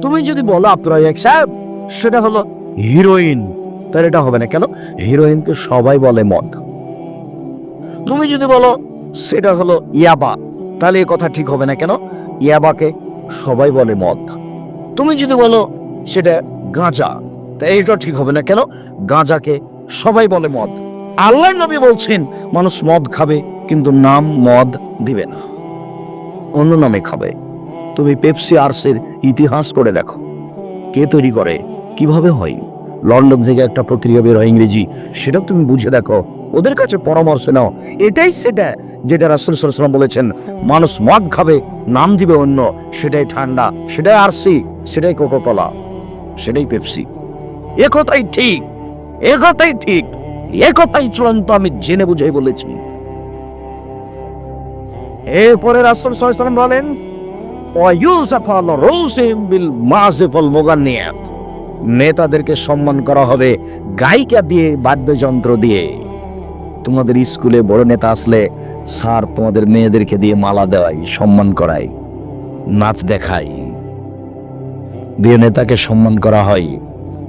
তুমি যদি বলো আব্দুর রাজাক সাহেব, সেটা হলো হিরোইন। তাহলে এটা হবে না কেন? হিরোইনকে সবাই বলে মদ। তুমি যদি বলো সেটা হলো ইয়াবা, তাহলে এ কথা ঠিক হবে না কেন? ইয়াবাকে সবাই বলে মদ। তুমি যদি বলো সেটা গাঁজা তা এটা ঠিক হবে না কেন? গাঁজাকে সবাই বলে মদ। আল্লাহ নবী বলছেন, মানুষ মদ খাবে, কিন্তু নাম মদ দিবে না। অন্য নামে খাবে। তুমি পেপসি আর্সের ইতিহাস করে দেখো। কে তৈরি করে? কীভাবে হয়? লন্ডন থেকে একটা প্রক্রিয়া বের হয় ইংরেজি, সেটা তুমি বুঝে দেখো। ওদের কাছে পরামর্শ নাও। এটাই সেটা যেটা রাসুল সাল্লাম বলেছেন, মানুষ মদ খাবে, নাম দিবে অন্য, সেটাই ঠান্ডা, সেটাই আরসি, সেটাই কোকোকলা, সেটাই পেপসি। এ কথাই ঠিক, এ কথাই ঠিক, এ কথাই চূড়ান্ত আমি জেনে বুঝেই বলেছি। এরপরে রাসুল সাল্লাম বলেন নেতাদেরকে সম্মান করা হবে গায়িকা দিয়ে, বাদ্যযন্ত্র দিয়ে। তোমাদের স্কুলে বড় নেতা আসলে স্যার তোমাদের মেয়েদেরকে দিয়ে মালা দেওয়াই, সম্মান করাই, নাচ দেখাই। দিয়ে নেতাকে সম্মান করা হয়,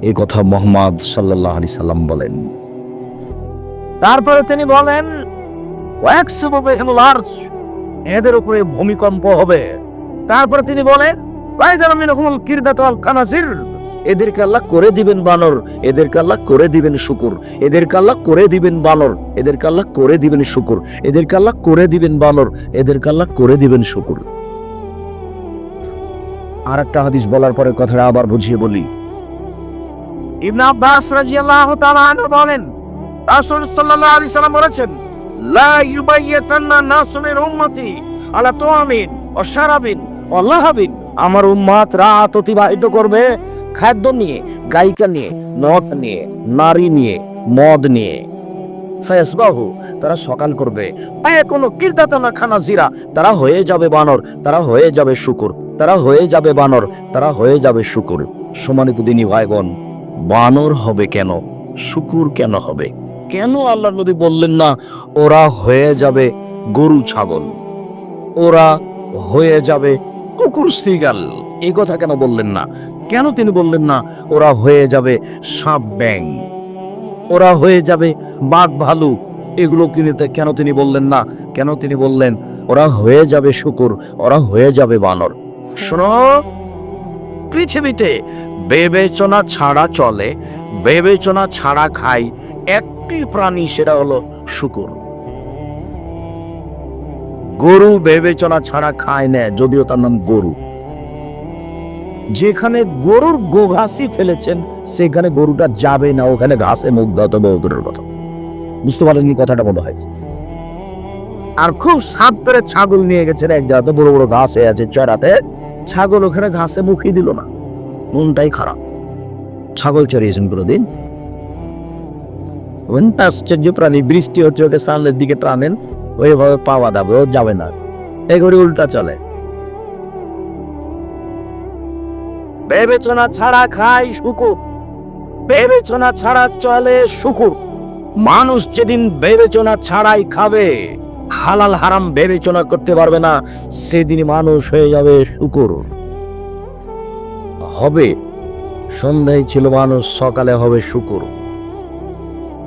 এ কথা মোহাম্মদ সাল্লাহ আলি সাল্লাম বলেন। তারপরে তিনি বলেন, "ওয়াকসিবু বিহিল এদের উপরে ভূমিকম্প হবে। তারপরে তিনি বলেন, "ওয়াইজারা মিনহুমুল কিরদাতু ওয়াল এদেরকে আল্লাহ করে দিবেন বানর, এদেরকে আল্লাহ করে দিবেন শুকুর, এদেরকে আল্লাহ করে দিবেন বানর, এদেরকে আল্লাহ করে দিবেন শুকুর, এদেরকে আল্লাহ করে দিবেন বানর, এদেরকে আল্লাহ করে দিবেন শুকুর। আর একটা হাদিস বলার পরে কথাটা আবার বুঝিয়ে বলি। ইবনে আব্বাস রাদিয়াল্লাহু তাআলা বলেন, রাসূল সাল্লাল্লাহু আলাইহি সাল্লাম বলেছেন, লা ইউবাইয়াতান্না নাসু মিন উম্মতি আলা তুআমিন ওয়া শারাবিন। ওয়া লাহাবিন আমার উম্মাত রাত অতিবাহিত করবে। খাদ্য নিয়ে, গায়িকা নিয়ে মদ নিয়ে, নারী নিয়ে, মদ নিয়ে। ফেসবাহু, তারা সকাল করবে। কোনো কীর্তাতনা খানা জিরা। তারা হয়ে যাবে বানর, তারা হয়ে যাবে শুকুর। তারা হয়ে যাবে বানর, তারা হয়ে যাবে শুকুর। সমানিত দিনী ভাই বোন বানর হবে কেন? শুকুর কেন হবে? কেন আল্লাহ নদী বললেন না, ওরা হয়ে যাবে গরু, ছাগল। ওরা হয়ে যাবে কুকুর শ্রীগাল এই কথা কেন বললেন না? কেন তিনি বললেন না, ওরা হয়ে যাবে সাপ ব্যাং। ওরা হয়ে যাবে বাঘ ভালু। এগুলো কিনেতে কেন তিনি বললেন না? কেন তিনি বললেন, ওরা হয়ে যাবে শুকুর, ওরা হয়ে যাবে বানর। শোনো, পৃথিবীতে বিবেচনা ছাড়া চলে, বিবেচনা ছাড়া খাই একটি প্রাণী সেটা হলো শুকুর। গরু বিবেচনা ছাড়া খায় না যদিও তার নাম গরু। যেখানে গরুর গোঘাসই ফেলেছেন, সেখানে গরুটা যাবে না, ওখানে ঘাসে মুখ তবে ওদের কথা। বুঝতে পারেননি কথাটা মনে হয়। আর খুব সাপ ধরে ছাগল নিয়ে গেছেন এক জায়গাতে, বড় বড় ঘাস হয়ে আছে, চড়াতে। ছাগল ওখানে ঘাসে মুখই দিল না। মনটাই খারাপ। ছাগল চড়িয়েছেন কোনোদিন? আশ্চর্য প্রাণী, বৃষ্টি হচ্ছে, ওকে সামনের দিকে টানেন। ওইভাবে পাওয়া যাবে, ও যাবে না। এই করে উল্টা চলে। বিবেচনা ছাড়া খায় শুকুর। বিবেচনা ছাড়া চলে শুকুর। মানুষ যেদিন বিবেচনা ছাড়াই খাবে, হালাল হারাম বিবেচনা করতে পারবে না, সেদিন মানুষ হয়ে যাবে শুকুর। হবে, সন্ধ্যায় ছিল মানুষ, সকালে হবে শুকুর।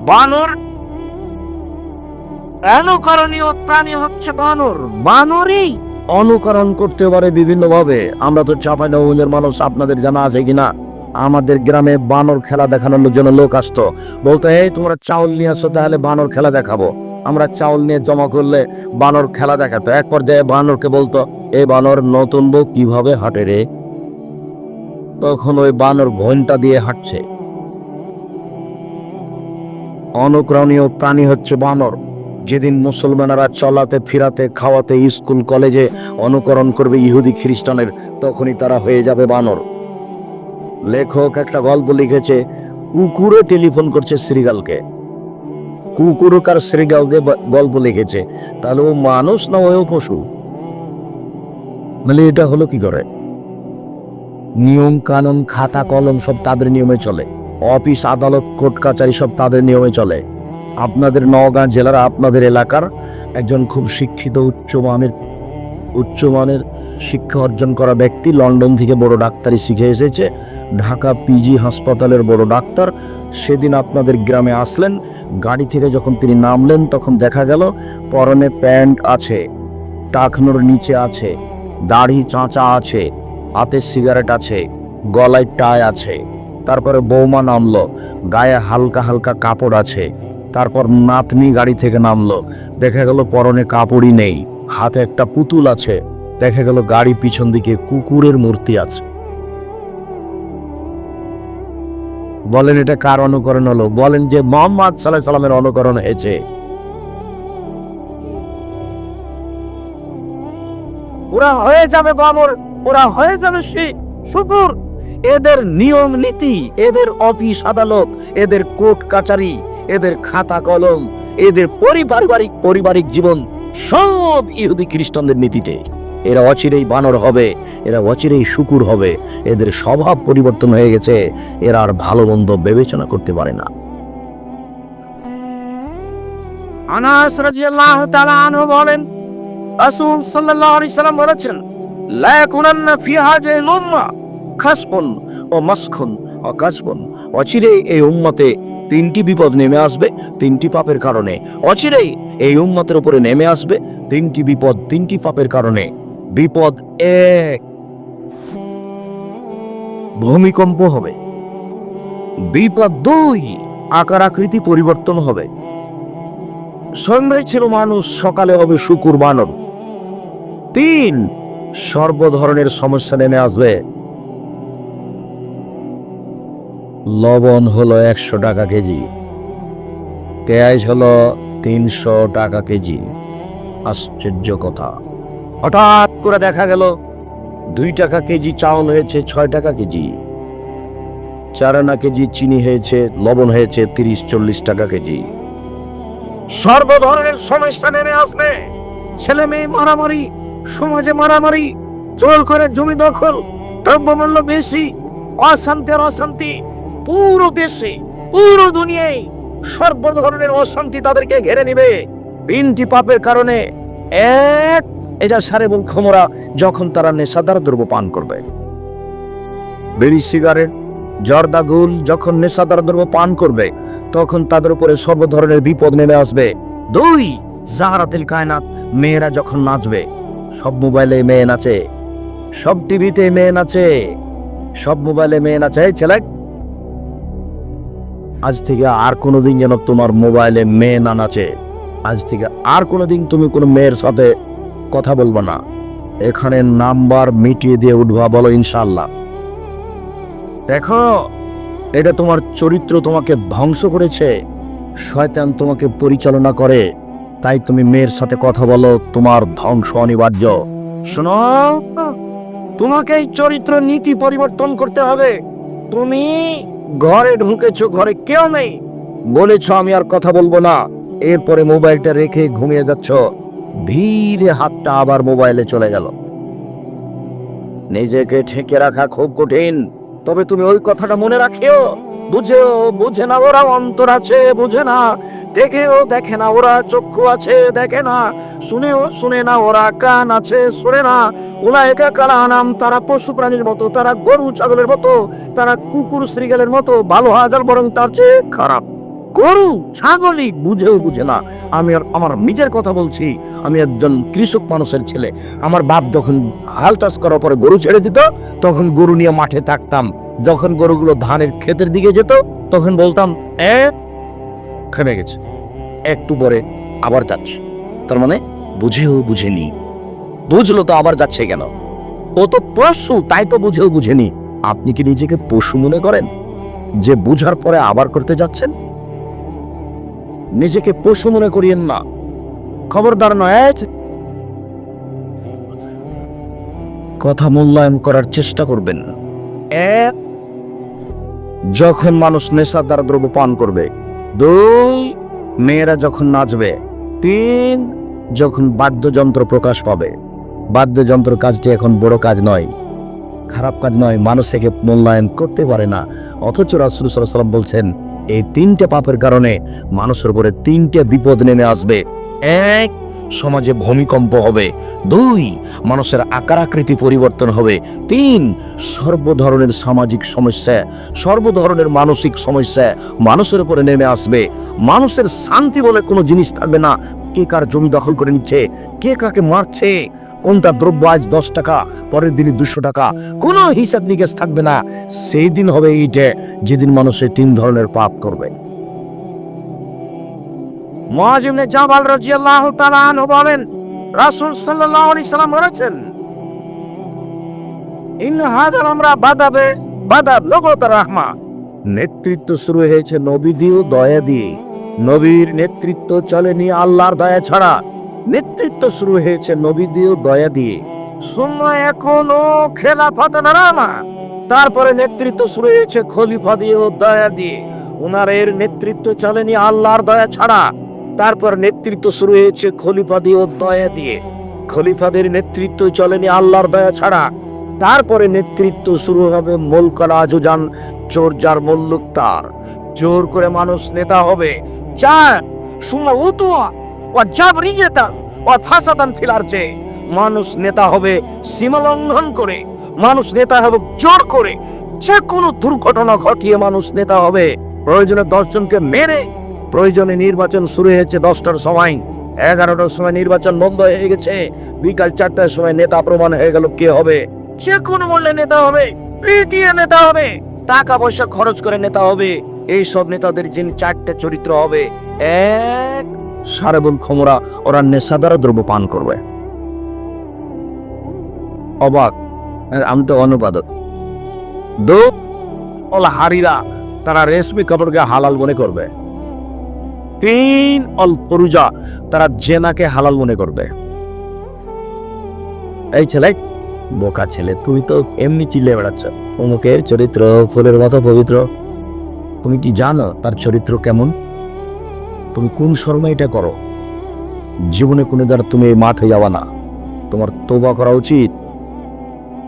বানর অনুকরণীয় প্রাণী হচ্ছে বানর। বানরই অনুকরণ করতে পারে বিভিন্ন ভাবে আমরা তো চাপাই মানুষ, আপনাদের জানা আছে কিনা? আমাদের গ্রামে বানর খেলা দেখানোর জন্য লোক আসতো। বলতো, এই, তোমরা চাউল নিয়ে আসো, তাহলে বানর খেলা দেখাবো। আমরা চাউল নিয়ে জমা করলে বানর খেলা দেখাতো। এক পর্যায়ে বানরকে বলতো এই বানর, নতুন বউ কীভাবে হাঁটে রে? তখন ওই বানর ঘণ্টা দিয়ে হাঁটছে। অনুকরণীয় প্রাণী হচ্ছে বানর। যেদিন মুসলমানেরা চলাতে, ফিরাতে, খাওয়াতে, স্কুল, কলেজে অনুকরণ করবে ইহুদি খ্রিস্টানের, তখনই তারা হয়ে যাবে বানর। লেখক একটা গল্প লিখেছে কুকুরে টেলিফোন করছে শ্রীগালকে। কুকুরকার শ্রীগালকে ব- গল্প লিখেছে, তাহলে ও মানুষ না ওও পশু? মানে এটা হলো কি করে? নিয়ম কানুন, খাতা, কলম সব তাদের নিয়মে চলে। অফিস, আদালত, কোর্ট, কাচারি সব তাদের নিয়মে চলে। আপনাদের নওগাঁ জেলার আপনাদের এলাকার একজন খুব শিক্ষিত উচ্চমানের উচ্চমানের শিক্ষা অর্জন করা ব্যক্তি লন্ডন থেকে বড় ডাক্তারি শিখে এসেছে। ঢাকা পিজি হাসপাতালের বড় ডাক্তার। সেদিন আপনাদের গ্রামে আসলেন। গাড়ি থেকে যখন তিনি নামলেন, তখন দেখা গেল পরনে প্যান্ট আছে, টাকনোর নিচে আছে, দাড়ি চাঁচা আছে, হাতে সিগারেট আছে, গলায় টাই আছে। তারপরে বৌমা নামলো, গায়ে হালকা হালকা কাপড় আছে। তারপর নাতনি গাড়ি থেকে নামলো। দেখা গেল পরনে কাপড়ই নেই, হাতে একটা পুতুল আছে। দেখা গেল গাড়ি পিছন দিকে কুকুরের মূর্তি আছে। বলেন, এটা কার অনুকরণ হলো? বলেন যে মোহাম্মদ সাল্লাহ সাল্লামের অনুকরণ হয়েছে। ওরা হয়ে যাবে বামর, ওরা হয়ে যাবে শি- শুকুর। এদের নিয়ম নীতি, এদের অফিস আদালত, এদের কোর্ট কাচারি এদের খাতা কলম, এদের পরিবারিক, পারিবারিক জীবন সব ইহুদি খ্রিস্টানদের নীতিতে। এরা অচিরেই বানর হবে, এরা অচিরেই শুকুর হবে, এদের স্বভাব পরিবর্তন হয়ে গেছে, এরা আর ভালো মন্দ বিবেচনা করতে পারে না। আনাস রাদিয়াল্লাহু তাআলা আনহু বলেন, রাসূল সাল্লাল্লাহু আলাইহি সাল্লাম বলেছেন, লা ইয়াকুনান্না ফি হাযিহিল উম্মাহ খাসবুন ও মাসখুন ও কাসবুন অচিরেই এই উম্মতে তিনটি বিপদ নেমে আসবে তিনটি পাপের কারণে। অচিরেই এই উম্মতের উপরে নেমে আসবে তিনটি বিপদ তিনটি পাপের কারণে। বিপদ এক। ভূমিকম্প হবে। বিপদ দুই। আকার আকৃতি পরিবর্তন হবে। সন্ধ্যায় ছিল মানুষ, সকালে হবে শুকুর বানর। তিন। সর্ব ধরনের সমস্যা নেমে আসবে। লবণ হলো একশো টাকা কেজি। পেঁয়াজ হলো তিনশো টাকা কেজি। আশ্চর্য কথা। হঠাৎ করে দেখা গেল, দুই টাকা কেজি চাউল হয়েছে, ছয় টাকা কেজি। চার আনা কেজি চিনি হয়েছে, লবণ হয়েছে, তিরিশ, চল্লিশ টাকা কেজি। সর্ব ধরনের সমস্যা নেমে আসবে। ছেলে মেয়ে মারামারি, সমাজে মারামারি, জোর করে জমি দখল, দ্রব্যমূল্য বেশি, অশান্তি আর অশান্তি। পুরো দেশে, পুরো দুনিয়ায় সর্ব ধরনের অশান্তি তাদেরকে ঘেরে নিবে। তিনটি পাপের কারণে এক এজা সারে ক্ষমরা যখন তারা নেশাদার দ্রব্য পান করবে। বিড়ি, সিগারেট, জর্দা গুল যখন নেশাদার দ্রব্য পান করবে, তখন তাদের উপরে সর্ব ধরনের বিপদ নেমে আসবে। দুই, জাহারাতিল কায়নাত, মেয়েরা যখন নাচবে, সব মোবাইলে মেয়ে নাচে, সব টিভিতে মেয়ে নাচে, সব মোবাইলে মেয়ে নাচে। ছেলে আজ থেকে আর কোনোদিন যেন তোমার মোবাইলে মেয়ে না নাচে। আজ থেকে আর কোনোদিন তুমি কোনো মেয়ের সাথে কথা বলব না। এখানে নাম্বার মিটিয়ে দিয়ে উঠবা, বলো ইনশাল্লাহ দেখো, এটা তোমার চরিত্র তোমাকে ধ্বংস করেছে। শয়তান তোমাকে পরিচালনা করে। তাই তুমি মেয়ের সাথে কথা বলো, তোমার ধ্বংস অনিবার্য। শোনো, তোমাকে এই চরিত্র নীতি পরিবর্তন করতে হবে। তুমি ঘরে ঢুকেছ, ঘরে কেউ নেই। বলেছ, আমি আর কথা বলব না। এরপরে মোবাইলটা রেখে ঘুমিয়ে যাচ্ছ। ধীরে হাতটা আবার মোবাইলে চলে গেল। নিজেকে ঠেকে রাখা খুব কঠিন। তবে তুমি ওই কথাটা মনে রাখিও। বুঝেও বুঝে না, ওরা অন্তর আছে, বুঝে না। দেখেও দেখে না, ওরা চক্ষু আছে, দেখে না। শুনেও শুনে না, ওরা কান আছে, শোনে না। ওরা একা কালা নাম তারা পশু প্রাণীর মতো, তারা গরু ছাগলের মতো, তারা কুকুর শ্রীগালের মতো ভালো হাজার, বরং তার চেয়ে খারাপ। গরু, ছাগলই বুঝেও বুঝে না। আমি আর আমার নিজের কথা বলছি। আমি একজন কৃষক মানুষের ছেলে। আমার বাপ যখন হাল চাষ করার পরে গরু ছেড়ে দিত, তখন গরু নিয়ে মাঠে থাকতাম। যখন গরুগুলো ধানের ক্ষেতের দিকে যেত, তখন বলতাম, এ, থেমে গেছে। একটু পরে আবার যাচ্ছে। তার মানে বুঝেও বুঝেনি। বুঝলো তো আবার যাচ্ছে কেন? ও তো পশু, তাই তো বুঝেও বুঝেনি। আপনি কি নিজেকে পশু মনে করেন? যে বুঝার পরে আবার করতে যাচ্ছেন? নিজেকে পশু মনে করিয়েন না। খবরদার নয় কথা মূল্যায়ন করার চেষ্টা করবেন। এক যখন মানুষ নেশাদার দ্রব্য পান করবে, দুই মেয়েরা যখন নাচবে, তিন যখন বাদ্যযন্ত্র প্রকাশ পাবে। বাদ্যযন্ত্র কাজটি এখন বড় কাজ নয়, খারাপ কাজ নয়, মানুষ একে মূল্যায়ন করতে পারে না। অথচ রাসুল সাল্লাম বলছেন, এই তিনটে পাপের কারণে মানুষের উপরে তিনটে বিপদ নেমে আসবে। এক সমাজে ভূমিকম্প হবে। দুই, মানুষের আকার আকৃতি পরিবর্তন হবে। তিন সর্ব ধরনের সামাজিক সমস্যা সর্ব ধরনের মানসিক সমস্যা মানুষের উপরে নেমে আসবে। মানুষের শান্তি বলে কোনো জিনিস থাকবে না। কে কার জমি দখল করে নিচ্ছে? কে কাকে মারছে? কোনটা দ্রব্য আজ দশ টাকা, পরের দিনই দুশো টাকা? কোনো হিসাব নিকেশ থাকবে না। সেই দিন হবে এইটা, যেদিন মানুষের তিন ধরনের পাপ করবে। মুয়াজিবনে জাবাল রাদিয়াল্লাহু তাআলা আনহু বলেন রাসূল সাল্লাল্লাহু আলাইহি সাল্লাম বলেছেন ইন হাজার আমরা বাদাবে বাদাব লগত রাহমা। নেতৃত্ব শুরু হয়েছে নবী দিয়ে দয়া। দিয়ে নবীর নেতৃত্ব চলেনি আল্লাহর দয়া ছাড়া। নেতৃত্ব শুরু হয়েছে নবী দিয়ে দয়া। দিয়ে সময় এখনও খেলাফত নারামা। তারপরে নেতৃত্ব শুরু হয়েছে খলিফা দিয়ে দয়া দিয়ে। ওনার এর নেতৃত্ব চলেনি আল্লাহর দয়া ছাড়া। তারপর নেতৃত্ব শুরু হয়েছে খলিফা দিয়ে ও দয়া দিয়ে। খলিফাদের নেতৃত্ব চলেনি আল্লাহর দয়া ছাড়া। তারপরে নেতৃত্ব শুরু হবে মোলকাল আজুজান, চোর যার মল্লুক তার। জোর করে মানুষ নেতা হবে। চার সুমা উতুয়া ও জাবরি যেতা ও ফাসাদান ফিলারছে মানুষ নেতা হবে সীমা লঙ্ঘন করে। মানুষ নেতা হবে জোর করে। যে কোনো দুর্ঘটনা ঘটিয়ে মানুষ নেতা হবে। প্রয়োজনে দশজনকে মেরে প্রয়োজনে নির্বাচন শুরু হয়েছে দশটার সময়। এগারোটার সময় নির্বাচন বন্ধ হয়ে গেছে। বিকাল চারটার সময় নেতা প্রমাণ হয়ে গেল কে হবে। যে কোনো মূল্যে নেতা হবে, পিটিয়ে নেতা হবে টাকা পয়সা খরচ করে নেতা হবে। এই সব নেতাদের যিনি চারটে চরিত্র হবে, এক সারেবুল খমরা, ওরা নেশাদার দ্রব্য পান করবে। অবাক আমি তো অনুবাদক। দু ওলা হারিরা, তারা রেশমি কাপড়কে হালাল মনে করবে। তিন অল পরুজা তারা জেনাকে হালাল মনে করবে। এই ছেলে, বোকা ছেলে, তুমি তো এমনি চিল্লে বেড়াচ্ছ। অমুকের চরিত্র ফুলের মতো পবিত্র। তুমি কি জানো তার চরিত্র কেমন? তুমি কোন শর্মা এটা করো? জীবনে কোনো দ্বার তুমি এই মাঠে যাওয়া না। তোমার তোবা করা উচিত।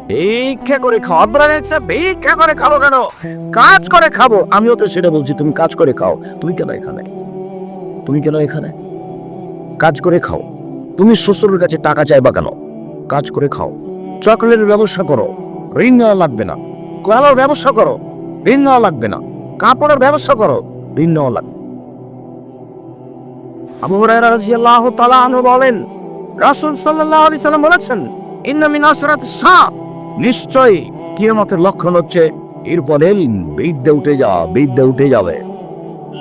ভিক্ষা করে খাও। অদ্রাগেছে ভিক্ষা করে খাব কেন? কাজ করে খাব। আমিও তো সেটা বলছি, তুমি কাজ করে খাও। তুমি কেন এখানে? তুমি কেন এখানে? কাজ করে খাও। তুমি শ্বশুরের কাছে টাকা চাইবা কেন? কাজ করে খাও। চকলেটের ব্যবসা করো। ঋণ নেওয়া লাগবে না। কলার ব্যবসা করো। ঋণ নেওয়া লাগবে না। কাপড়ের ব্যবসা করো। ঋণ নেওয়া লাগবে। আবু হুরায়রা রাদিয়াল্লাহু তাআলা আনহু বলেন, রাসূল সাল্লাল্লাহু আলাইহি সাল্লাম বলেছেন, ইন্না মিন আসরাত সা নিশ্চয়ই কিয়ামতের লক্ষণ হচ্ছে, এরপর বিদ্যা উঠে যা বিদ্যা উঠে যাবে।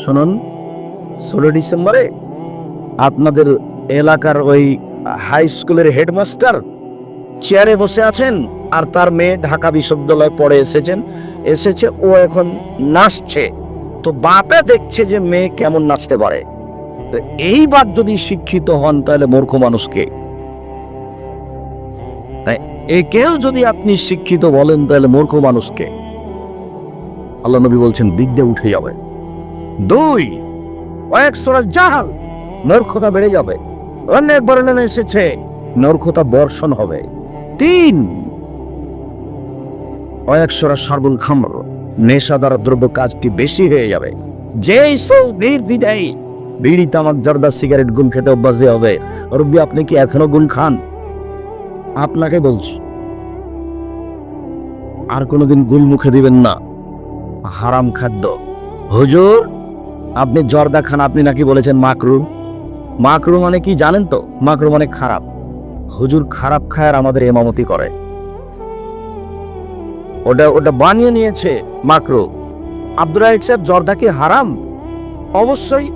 শুনুন। ষোলো ডিসেম্বরে আপনাদের এলাকার ওই হাই স্কুলের হেডমাস্টার চেয়ারে বসে আছেন আর তার মেয়ে ঢাকা বিশ্ববিদ্যালয়ে পড়ে এসেছেন। এসেছে, ও এখন নাচছে। তো বাপে দেখছে যে মেয়ে কেমন নাচতে পারে। তো এইবার যদি শিক্ষিত হন তাহলে মূর্খ মানুষকে তাই একেও যদি আপনি শিক্ষিত বলেন তাহলে মূর্খ মানুষকে আল্লাহ নবী বলছেন বিদ্যা উঠে যাবে। দুই কয়েক সোরা জাহাল। নর্খতা বেড়ে যাবে। অনেক বর্ণনা এসেছে নর্খতা বর্ষণ হবে। তিন। কয়েক সোরা সার্বুল খামর, নেশাদার দ্রব্য কাজটি বেশি হয়ে যাবে। যেই সৌ বীর দিদাই বিড়ি, তামাক, জর্দা, সিগারেট গুল খেতে অভ্যাস হবে। রব্বি, আপনি কি এখনও গুল খান? আপনাকে বলছি, আর কোনোদিন গুল মুখে দিবেন না। হারাম খাদ্য। হুজুর আপনি জর্দা খান, আপনি নাকি বলেছেন মাকরু। মাকরু মানে কি জানেন তো? মাকরু মানে খারাপ। হুজুর খারাপ খায় আর আমাদের এমামতি করে। ওটা ওটা বানিয়ে নিয়েছে মাকরু। আব্দুল রাহিক সাহেব, জর্দা কি হারাম? অবশ্যই।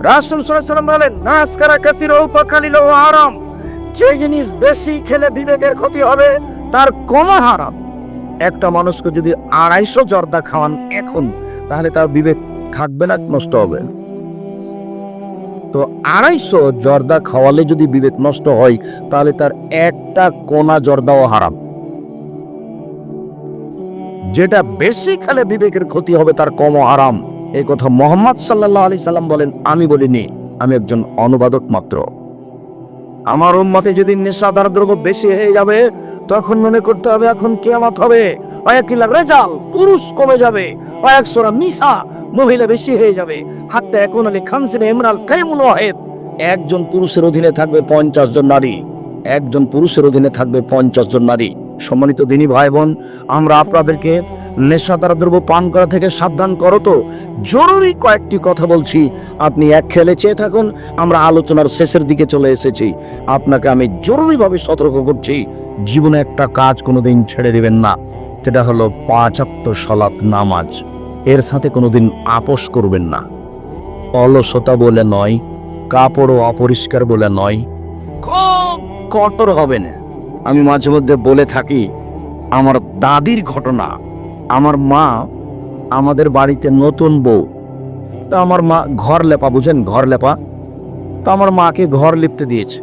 রাসুল সাল্লাম বলেন, নাস করা কাসির উপকালিল হারাম। যে জিনিস বেশি খেলে বিবেকের ক্ষতি হবে, তার কম হারাম। একটা মানুষকে যদি আড়াইশো জর্দা খাওয়ান এখন, তাহলে তার বিবেক থাকবে না, নষ্ট হবে। তো আড়াইশো জর্দা খাওয়ালে যদি বিবেক নষ্ট হয়, তাহলে তার একটা কোনা জর্দাও হারাম। যেটা বেশি খেলে বিবেকের ক্ষতি হবে, তার কম হারাম। এই কথা মোহাম্মদ সাল্লাহ আলি সাল্লাম বলেন, আমি বলিনি, আমি একজন অনুবাদক মাত্র। আমার উম্মতে যদি নেশাদার দ্রব্য বেশি হয়ে যাবে, তখন মনে করতে হবে এখন কেয়ামত হবে। কয়েকিলা রেজাল পুরুষ কমে যাবে সোরা মিশা মহিলা বেশি হয়ে যাবে। হাতে এখন আলী খামসিনে ইমরাল কাইমুল ওয়াহেদ। একজন পুরুষের অধীনে থাকবে পঞ্চাশ জন নারী। একজন পুরুষের অধীনে থাকবে পঞ্চাশ জন নারী। সম্মানিত দিনী ভাই বোন আমরা আপনাদেরকে নেশাদার দ্রব্য পান করা থেকে সাবধান করো তো। জরুরি কয়েকটি কথা বলছি। আপনি এক খেলে চেয়ে থাকুন, আমরা আলোচনার শেষের দিকে চলে এসেছি। আপনাকে আমি জরুরিভাবে সতর্ক করছি। জীবনে একটা কাজ কোনোদিন ছেড়ে দিবেন না। সেটা হলো পাঁচাত্ত সলাৎ নামাজ। এর সাথে কোনোদিন আপোষ করবেন না। অলসতা বলে নয় কাপড় অপরিষ্কার বলে নয়। খুব কঠোর হবেন। আমি মাঝে মধ্যে বলে থাকি, আমার দাদির ঘটনা, আমার মা আমাদের বাড়িতে নতুন বউ। তা আমার মা ঘর লেপা, বুঝেন? ঘর লেপা। তা আমার মাকে ঘর লিপতে দিয়েছে।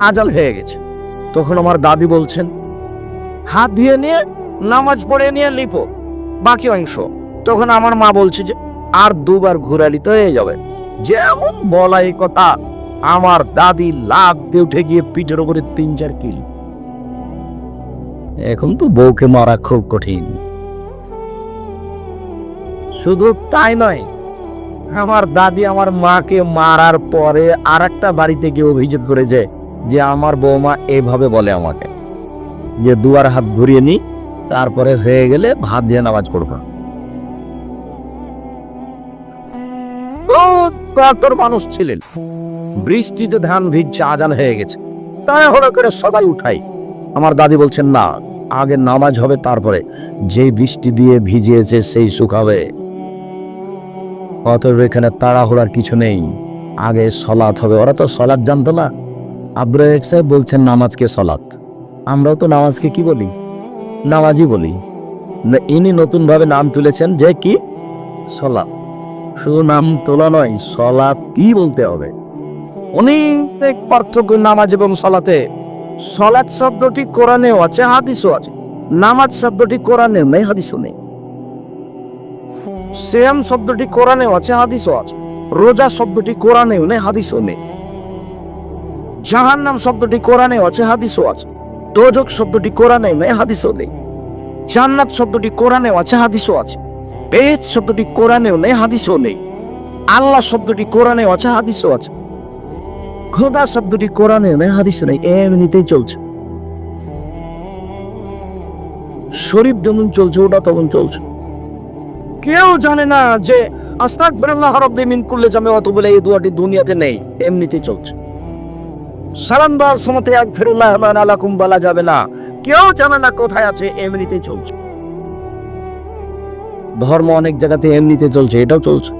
আজাল হয়ে গেছে। তখন আমার দাদি বলছেন, হাত দিয়ে নিয়ে, নামাজ পড়ে নিয়ে লিপো। বাকি অংশ তখন আমার মা বলছে যে, আর দুবার ঘুরালি তো হয়ে যাবে। যেমন বলা এই কথা, আমার দাদি লাভ দিয়ে উঠে গিয়ে পিঠের উপরে তিন চার কিল। এখন তো বউকে মারা খুব কঠিন। শুধু তাই নয়, আমার দাদি আমার মাকে মারার পরে আর একটা বাড়িতে গিয়ে অভিযোগ করেছে যে, আমার বৌমা এভাবে বলে আমাকে যে, দুয়ার হাত ঘুরিয়ে নি, তারপরে হয়ে গেলে ভাত দিয়ে নামাজ পড়ব। কত মানুষ ছিলেন। বৃষ্টিতে ধান ভিজছে, আজান হয়ে গেছে। তাই হলো করে সবাই উঠাই। আমার দাদি বলছেন, না, আগে নামাজ হবে, তারপরে যে বৃষ্টি দিয়ে ভিজিয়েছে, সেই শুকাবে। অতএব এখানে তাড়াহুড়ার কিছু নেই। আগে সলাৎ হবে। ওরা তো সলাৎ জানতো না। আব্দুল সাহেব বলছেন নামাজকে সলাৎ? আমরাও তো নামাজকে কি বলি? নামাজই বলি। না, ইনি নতুনভাবে নাম তুলেছেন যে কি? সলাৎ। শুধু নাম তোলা নয় সলাৎই বলতে হবে? অনেক পার্থক্য নামাজ এবং সলাতে। সলাৎ শব্দটি কোরআনেও আছে, হাদিসও আছে। নামাজ শব্দটি কোরআনে নেই, হাদিসও নেই। শ্যাম শব্দটি কোরআনেও আছে, হাদিসও আছে। রোজা শব্দটি কোরআনেও নেই, হাদিসও নেই। জাহান্নাম শব্দটি কোরআনেও আছে, হাদিসও আছে। দোজক শব্দটি কোরআনেও নেই, হাদিসও নেই। জান্নাত শব্দটি কোরআনেও আছে, হাদিসও আছে। বেদ শব্দটি কোরআনেও নেই, হাদিসও নেই। আল্লাহ শব্দটি কোরআনেও আছে, হাদিসও আছে। খোদা শব্দটি কোরআনে নেই, হাদিসও নেই, এমনিতেই চলছে। শরীফ যেমন চলছে, ওটা তখন চলছে। কেউ জানে না যে আস্তাক বেরাল্লাহ রব্বি মিন কুল্লে জামে অত বলে এই দুয়াটি দুনিয়াতে নেই, এমনিতেই চলছে। সালাম দেওয়ার সময়তে এক ফেরুল্লাহ আলাকুম বলা যাবে না। কেউ জানে না কোথায় আছে, এমনিতেই চলছে। ধর্ম অনেক জায়গাতে এমনিতে চলছে, এটাও চলছে।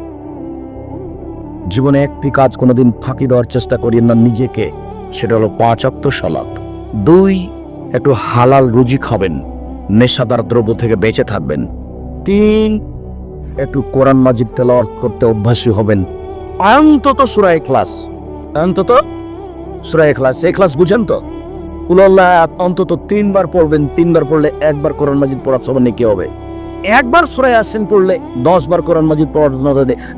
জীবনে একটি কাজ কোনোদিন ফাঁকি দেওয়ার চেষ্টা করিয়েন না নিজেকে, সেটা হলো পাঁচ অক্ত সালাত। দুই, একটু হালাল রুজি খাবেন, নেশাদার দ্রব্য থেকে বেঁচে থাকবেন। তিন, একটু কোরআন মাজিদ তেলাওয়াত করতে অভ্যাসী হবেন। অন্তত সুরায় ক্লাস অন্তত সুরায় ক্লাস এই ক্লাস বুঝেন তো? উল্লাহ অন্তত তিনবার পড়বেন, তিনবার পড়লে একবার কোরআন মাজিদ পড়ার সময় নাকি হবে। একবার সুরায় আসেন পড়লে দশ বার কোরআন মাজিদ পড়ার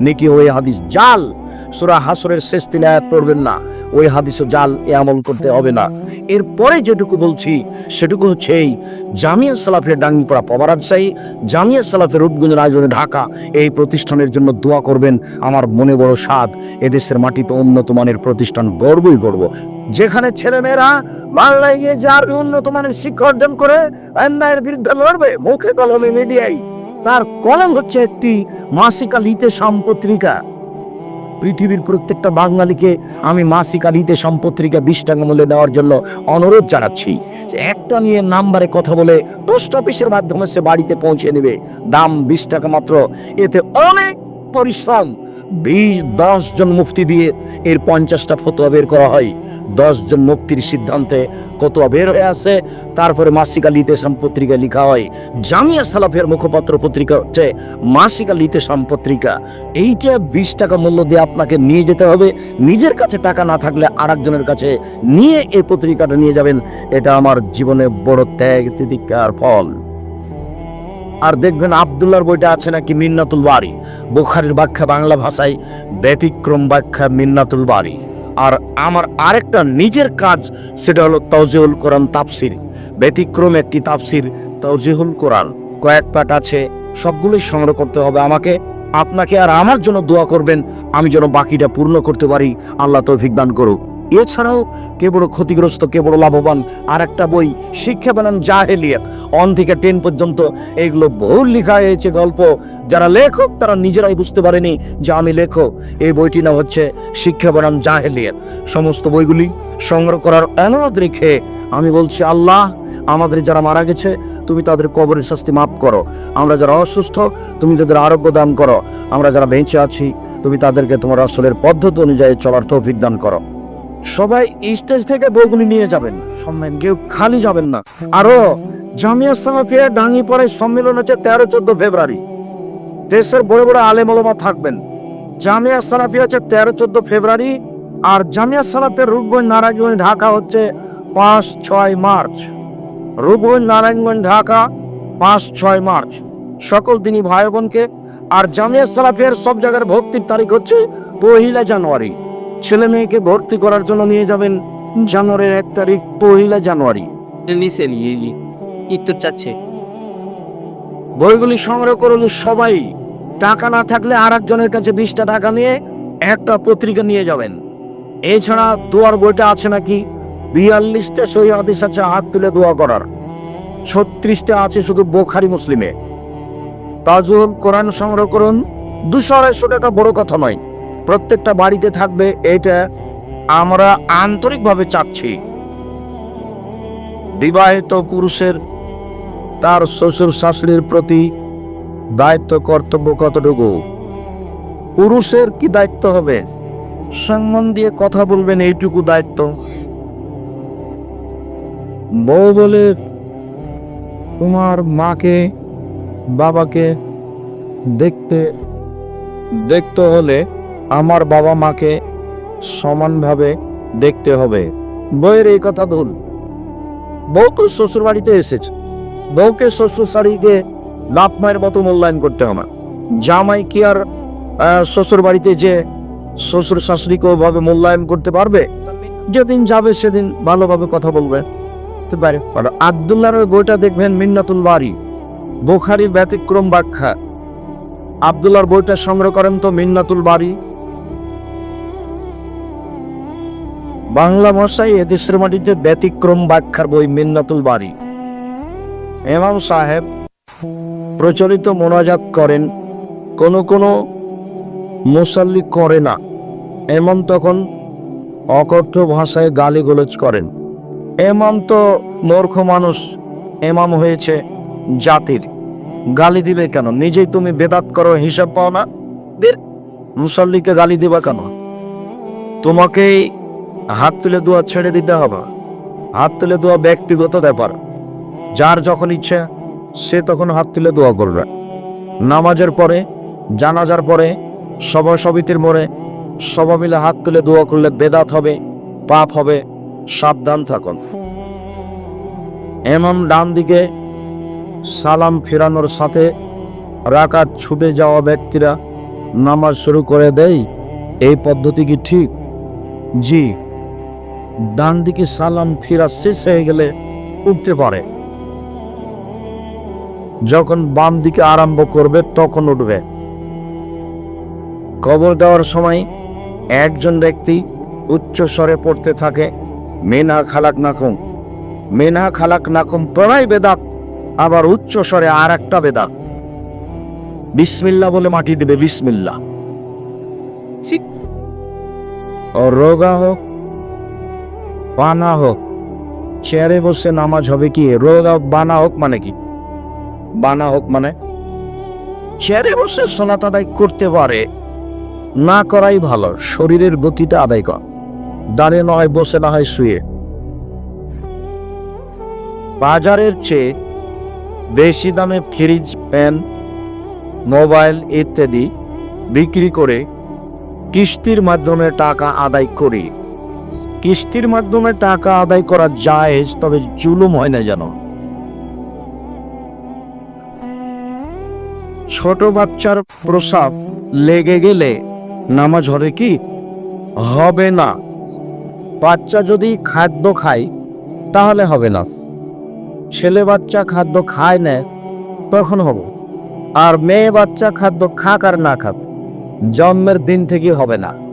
নেকি, ওই হাদিস জাল। সুরা হাসরের শেষ তিন আয়াত পড়বেন না। ওই হাদিসও জাল, এ আমল করতে হবে না। এরপরে যেটুকু বলছি, সেটুকু হচ্ছে এই, জামিয়া সালাফের ডাঙ্গিপাড়া পবারাজ সাহি জামিয়া সালাফের রূপগঞ্জ আয়োজনে ঢাকা, এই প্রতিষ্ঠানের জন্য দোয়া করবেন। আমার মনে বড় স্বাদ, এদেশের মাটিতে উন্নত মানের প্রতিষ্ঠান গর্বই গর্ব যেখানে ছেলেমেয়েরা বাংলায় গিয়ে যার উন্নত মানের শিক্ষা অর্জন করে, অন্যায়ের বিরুদ্ধে লড়বে, মুখে কলমে মিডিয়ায়। তার কলম হচ্ছে একটি মাসিকা লিতে সম্পত্রিকা পৃথিবীর প্রত্যেকটা বাঙালিকে আমি মাসিক আলিতে সম্পত্রিকা বিশ টাকা মূল্যে নেওয়ার জন্য অনুরোধ জানাচ্ছি যে একটা নিয়ে নাম্বারে কথা বলে পোস্ট অফিসের মাধ্যমে সে বাড়িতে পৌঁছে নেবে। দাম বিশ টাকা মাত্র। এতে অনেক পরিশ্রম। বিশ, দশ জন মুফতি দিয়ে এর পঞ্চাশটা ফতোয়া বের করা হয়। দশ জন মুফতির সিদ্ধান্তে ফতোয়া বের হয়ে আসে। তারপরে মাসিক আলিতে পত্রিকা লেখা হয়, জামিয়া সালাফের মুখপাত্র পত্রিকা হচ্ছে মাসিক আলিতে পত্রিকা। এইটা বিশ টাকা মূল্য দিয়ে আপনাকে নিয়ে যেতে হবে। নিজের কাছে টাকা না থাকলে আরেকজনের কাছে নিয়ে এই পত্রিকাটা নিয়ে যাবেন। এটা আমার জীবনে বড় ত্যাগ তিতিকার ফল। আর দেখবেন আবদুল্লার বইটা আছে নাকি মিন্নাতুল বাড়ি বুখারির ব্যাখ্যা বাংলা ভাষায় ব্যতিক্রম ব্যাখ্যা মিন্নাতুল বাড়ি আর আমার আরেকটা নিজের কাজ, সেটা হলো তৌজিহুল কোরআন তাফসির। ব্যতিক্রম একটি তাফসির তৌজিহুল কোরআন। কয়েক পাঠ আছে, সবগুলোই সংগ্রহ করতে হবে আমাকে। আপনাকে আর আমার জন্য দোয়া করবেন, আমি যেন বাকিটা পূর্ণ করতে পারি। আল্লাহ তৌফিক দান করুক। এছাড়াও কে বড় ক্ষতিগ্রস্ত, কে বড় লাভবান? আর একটা বই, শিক্ষা বানান জাহেলিয়াত। অন থেকে টেন পর্যন্ত এগুলো বহুল লেখা হয়েছে গল্প। যারা লেখক, তারা নিজেরাই বুঝতে পারেনি যে আমি লেখক। এই বইটি না হচ্ছে শিক্ষা বানান জাহেলিয়াত। সমস্ত বইগুলি সংগ্রহ করার অনুরোধ রেখে আমি বলছি, আল্লাহ, আমাদের যারা মারা গেছে, তুমি তাদের কবরের শাস্তি মাফ করো। আমরা যারা অসুস্থ, তুমি তাদের আরোগ্য দান করো। আমরা যারা বেঁচে আছি, তুমি তাদেরকে তোমার আসলের পদ্ধতি অনুযায়ী চলার তৌফিক দান করো। সবাই স্টেজ থেকে বইগুলি নিয়ে যাবেন। সম্মেলন কেউ খালি যাবেন না। আরও, জামিয়া সালাফিয়া ডাঙ্গি পরে সম্মেলন হচ্ছে তেরো চোদ্দ ফেব্রুয়ারি। দেশের বড় বড় আলেম ওলামা থাকবেন। জামিয়া সালাফিয়া হচ্ছে তেরো চোদ্দ ফেব্রুয়ারি আর জামিয়া সালাফিয়া রূপগঞ্জ নারায়ণগঞ্জ ঢাকা হচ্ছে পাঁচ ছয় মার্চ। রূপগঞ্জ নারায়ণগঞ্জ ঢাকা পাঁচ ছয় মার্চ। সকল দিনই ভাই বোনকে আর জামিয়া সালাফিয়ার সব জায়গার ভক্তির তারিখ হচ্ছে পহিলা জানুয়ারি। ছেলে মেয়েকে ভর্তি করার জন্য নিয়ে যাবেন জানুয়ারির এক তারিখ পহিলা জানুয়ারি। নিয়ে চাচ্ছে। বইগুলি সংগ্রহ করুন সবাই। টাকা না থাকলে আর একজনের কাছে বিশটা টাকা নিয়ে একটা পত্রিকা নিয়ে যাবেন। এছাড়া দোয়ার বইটা আছে নাকি? বিয়াল্লিশটা সহি হাদিস আছে হাত তুলে দোয়া করার। ছত্রিশটা আছে শুধু বোখারি মুসলিমে। তাজুল কোরআন সংগ্রহ করুন। দুশো আড়াইশো টাকা বড় কথা নয়। প্রত্যেকটা বাড়িতে থাকবে, এটা আমরা আন্তরিকভাবে চাচ্ছি। বিবাহিত পুরুষের তার শ্বশুর শাশুড়ির প্রতি দায়িত্ব, কর্তব্য কতটুকু? পুরুষের কি দায়িত্ব হবে? সম্মান দিয়ে কথা বলবেন, এইটুকু দায়িত্ব। বউ বলে, তোমার মাকে, বাবাকে দেখতে দেখতে হলে আমার বাবা মাকে সমানভাবে দেখতে হবে। বইয়ের এই কথা ভুল বউ তো শ্বশুর বাড়িতে এসেছে। বউকে শ্বশুর শাড়িকে লাভ মায়ের মতো মূল্যায়ন করতে হবে। জামাই কি আর শ্বশুর বাড়িতে যে শ্বশুর শাশুড়িকে ওভাবে মূল্যায়ন করতে পারবে? যেদিন যাবে সেদিন ভালোভাবে কথা বলবে। পারে। ওই বইটা দেখবেন মিন্নাতুল বাড়ি বোখারির ব্যতিক্রম ব্যাখ্যা। আবদুল্লাহর বইটা সংগ্রহ করেন তো মিন্নাতুল বাড়ি বাংলা ভাষায় এদেশের মাটিতে ব্যতিক্রম ব্যাখ্যার বই মিন্নাতুল বাড়ি এমাম সাহেব প্রচলিত মোনাজাত করেন কোন কোনো মুসাল্লি করে না। এমন তখন অকথ্য ভাষায় গালিগালাজ করেন। এমাম তো মূর্খ মানুষ এমাম হয়েছে জাতির। গালি দিবে কেন? নিজেই তুমি বেদাত করো হিসাব পাও না? মুসল্লিকে গালি দিবা কেন? তোমাকেই হাত তুলে দোয়া ছেড়ে দিতে হবে। হাত তুলে দোয়া ব্যক্তিগত ব্যাপার। যার যখন ইচ্ছে, সে তখন হাত তুলে দোয়া করবে। নামাজের পরে, জানাজার পরে, সভা সমিতির মোড়ে সবাই মিলে হাত তুলে দোয়া করলে বেদাত হবে, পাপ হবে, সাবধান থাকুন। এমন ডান দিকে সালাম ফেরানোর সাথে রাকাত ছুটে যাওয়া ব্যক্তিরা নামাজ শুরু করে দেয়। এই পদ্ধতি কি ঠিক? জি। ডান দিকে সালাম ফিরা শেষ হয়ে গেলে উঠতে পারে। যখন বাম দিকে আরম্ভ করবে তখন উঠবে। কবর দেওয়ার সময় একজন ব্যক্তি উচ্চ স্বরে পড়তে থাকে মেনা খালাক নাকুম। মেনা খালাক নাকুম প্রায় বেদাত আবার উচ্চ স্বরে আর একটা বেদাত। বিসমিল্লা বলে মাটি দেবে বিসমিল্লা রোগা হোক বানা হোক চেয়ারে বসে নামাজ হবে কি? রোগা বানা হোক মানে কি? বানা হোক মানে? চেয়ারে বসে সোনাত আদায় করতে পারে, না করাই ভালো। শরীরের গতিতে আদায় কর। দাঁড়িয়ে নয়, বসে না হয় শুয়ে। বাজারের চেয়ে বেশি দামে ফ্রিজ, ফ্যান, মোবাইল ইত্যাদি বিক্রি করে কিস্তির মাধ্যমে টাকা আদায় করি। কিস্তির মাধ্যমে টাকা আদায় করা যায় তবে জুলুম হয় না যেন। ছোট বাচ্চার প্রসাব লেগে গেলে নামাজ হবে কি? হবে না। বাচ্চা যদি খাদ্য খায়, তাহলে হবে না। ছেলে বাচ্চা খাদ্য খায় না, তখন হবে। আর মেয়ে বাচ্চা খাদ্য খাক আর না খাক, জন্মের দিন থেকে হবে না।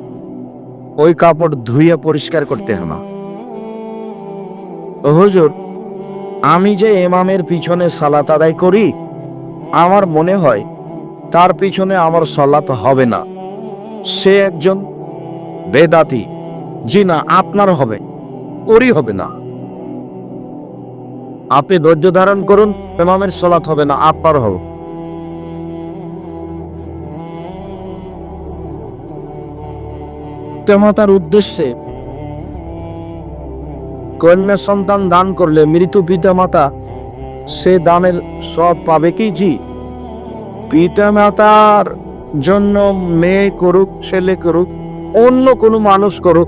ওই কাপড় ধুয়ে পরিষ্কার করতে না হুজুর, আমি যে এমামের পিছনে সালাত আদায় করি, আমার মনে হয় তার পিছনে আমার সালাত হবে না। সে একজন বেদাতি, জি না, আপনার হবে, ওরই হবে না। আপনি ধৈর্য ধারণ করুন এমামের সালাত হবে না আপনার হবে। পিতামাতার উদ্দেশ্যে কন্যা সন্তান দান করলে মৃত পিতামাতা, সে দানের সব পাবে কি? জি। পিতামাতার জন্য মেয়ে করুক, ছেলে করুক, অন্য কোনো মানুষ করুক,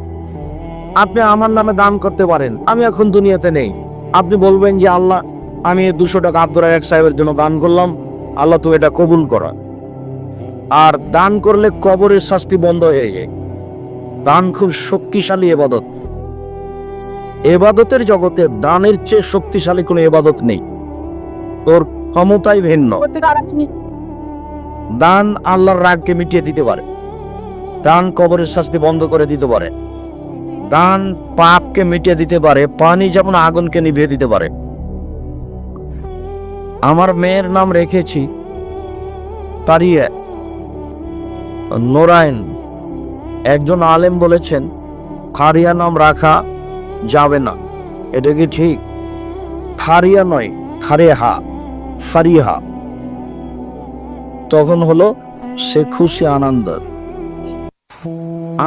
আপনি আমার নামে দান করতে পারেন। আমি এখন দুনিয়াতে নেই। আপনি বলবেন যে, আল্লাহ, আমি দুশো টাকা আব্দুর এক সাহেবের জন্য দান করলাম। আল্লাহ তো এটা কবুল করা। আর দান করলে কবরের শাস্তি বন্ধ হয়ে যায়। দান খুব শক্তিশালী এবাদত। এবাদতের জগতে দানের চেয়ে শক্তিশালী কোনো এবাদত নেই। তোর ক্ষমতাই ভিন্ন। দান আল্লাহর রাগকে মিটিয়ে দিতে পারে। দান কবরের শাস্তি বন্ধ করে দিতে পারে। দান পাপকে মিটিয়ে দিতে পারে। পানি যেমন আগুনকে নিভিয়ে দিতে পারে। আমার মেয়ের নাম রেখেছি। তারিয়ে। নোরায়ন একজন আলেম বলেছেন, ফারিয়া নাম রাখা যাবে না। এটা কি ঠিক? ফারিয়া নয়, ফারেহা, ফারিহা। তখন হলো সে খুশি আনন্দর।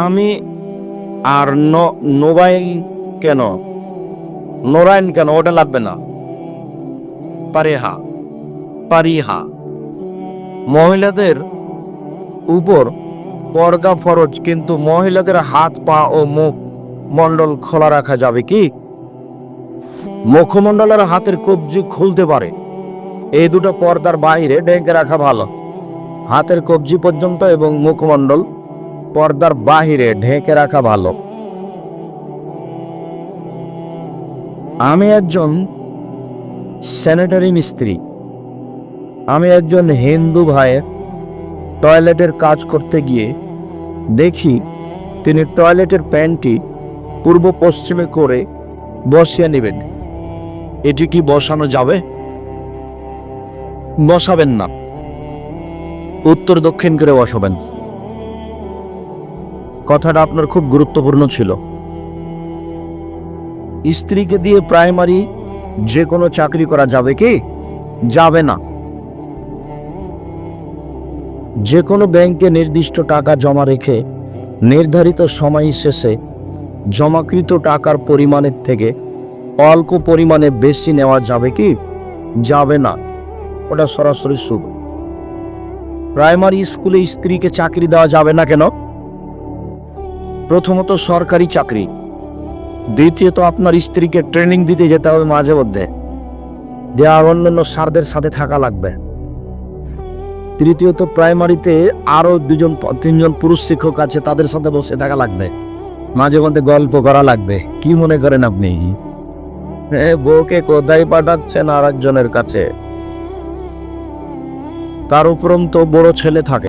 আমি আর নোবাই কেন? নোরায়ন কেন? ওটা লাগবে না। পারেহা পারিহা মহিলাদের উপর পর্দা ফরজ, কিন্তু মহিলাদের হাত, পা ও মুখ মণ্ডল খোলা রাখা যাবে কি? মুখমণ্ডলের হাতের কবজি খুলতে পারে। এই দুটো পর্দার বাইরে ডেকে রাখা ভালো। হাতের কবজি পর্যন্ত এবং মুখমণ্ডল পর্দার বাহিরে ঢেকে রাখা ভালো। আমি একজন স্যানিটারি মিস্ত্রি। আমি একজন হিন্দু ভাইয়ের টয়লেটের কাজ করতে গিয়ে দেখি তিনি টয়লেটের প্যান্টটি পূর্ব পশ্চিমে করে বসিয়ে নেবেন। এটি কি বসানো যাবে? বসাবেন না। উত্তর দক্ষিণ করে বসাবেন। কথাটা আপনার খুব গুরুত্বপূর্ণ ছিল। স্ত্রীকে দিয়ে প্রাইমারি যে কোনো চাকরি করা যাবে কি? যাবে না। যে কোনো ব্যাংকে নির্দিষ্ট টাকা জমা রেখে নির্ধারিত সময় শেষে জমাকৃত টাকার পরিমাণের থেকে অল্প পরিমাণে বেশি নেওয়া যাবে কি? যাবে না। ওটা সরাসরি সুদ প্রাইমারি স্কুলে স্ত্রীকে চাকরি দেওয়া যাবে না কেন? প্রথমত সরকারি চাকরি। দ্বিতীয়ত আপনার স্ত্রীকে ট্রেনিং দিতে যেতে হবে মাঝে মধ্যে। দেওয়ার অন্যান্য সারদের সাথে থাকা লাগবে। তৃতীয়ত প্রাইমারিতে আরও দুজন তিনজন পুরুষ শিক্ষক আছে তাদের সাথে বসে থাকা লাগবে। মাঝে মধ্যে গল্প করা লাগবে। কি মনে করেন আপনি? বউকে কোথায় পাঠাচ্ছেন আর একজনের কাছে? তার উপরন্ত বড় ছেলে থাকে।